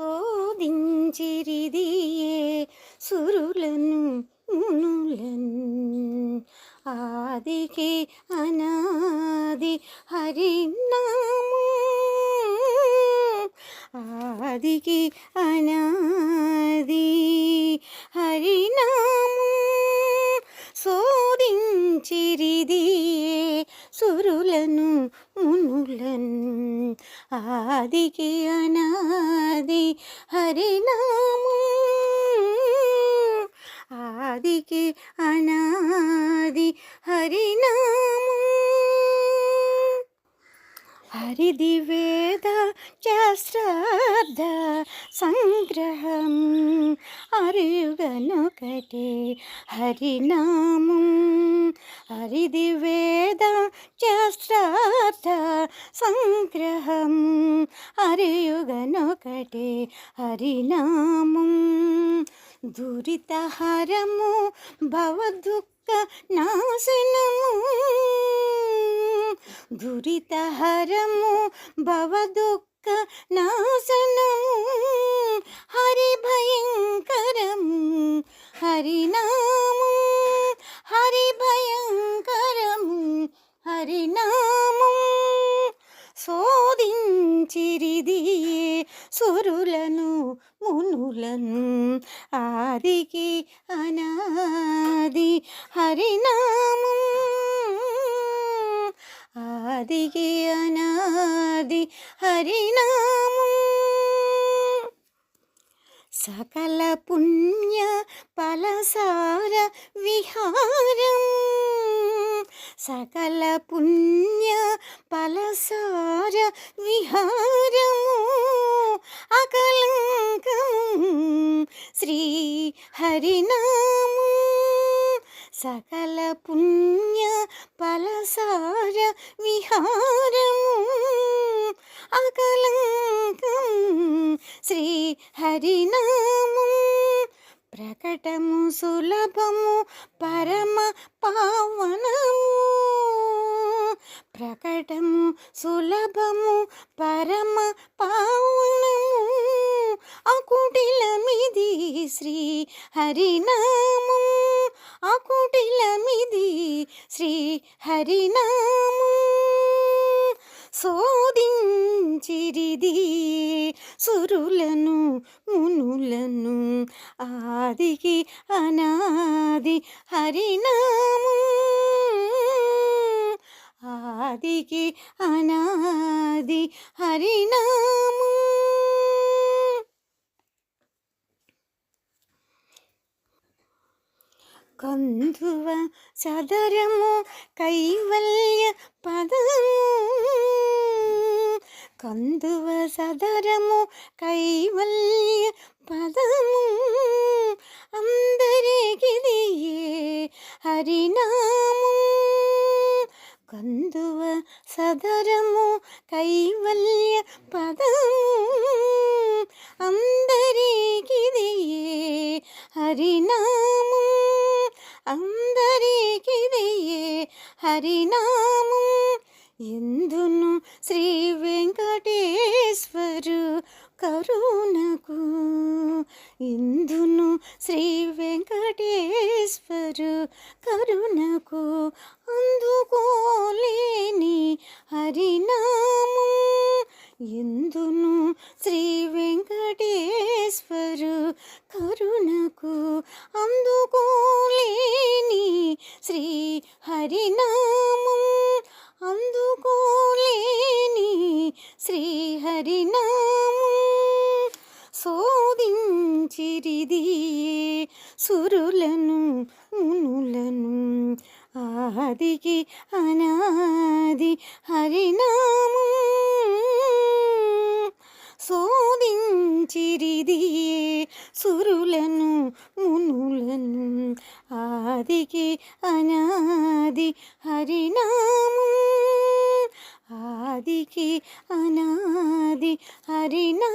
శోధించిరిదియే సురులను మునులను ఆదికి అనాది హరినామం ఆదికి అనాది హరినామం శోధించిరిదియే సురులను మునులను ఆదికి అనాది హరినామం ఆదికి అనాది హరినామం హరిది వేద శాస్త్ర మరుగనొకటే హరినామం హరిది వేద శాస్త్రార్థ సంగ్రహం అరుగనొకటే హరినామం దురితహరము భవదుఃఖ నాశనము. దురితహరము భవదుఃఖ నాశనము. హరి భయంకరము హరినామం హరి భయంకరము హరినామం. శోధించిరిది సురులను మునులను ఆదికి అనాది హరినామం. ఆదికి అనా సకల పుణ్య పలసార విహారం. సకల పుణ్య పలసార విహారము అకలంకం శ్రీ హరినాము. సకల పుణ్య పలసార విహార అకలంకం శ్రీ హరినామం ప్రకటము సులభము పరమ పావనము. ప్రకటము సులభము పరమ పావనము. అకుటిలమిది శ్రీ హరినామం అకుటిలమిది శ్రీ హరినామం. శోధించిరిది సురులను మునులను ఆదికి అనాది హరినామం ఆదికి అనాది హరినామం కందువ సదరము కైవల్య పదము కందువ సదరము కైవల్య పదము అందరికిదియే హరినామం కందువ సదరము కైవల్య పదము అందరికిదియే హరినామం అందరికిదియే హరినామం ఎందును శ్రీ వెంకటేశ్వరు కరుణకు? ఇందును శ్రీ వెంకటేశ్వరు కరుణకు అందుకోలేని హరినాము? ఎందును శ్రీ వెంకటేశ్వరు కరుణకు హరినామం శోధించిరిదియే సురులను మునులను ఆదికి అనాది హరినామం శోధించిరిదియే సురులను మునులను ఆదికి అనాది హరినామం ఆదికి అనాది ಹರಿನಾ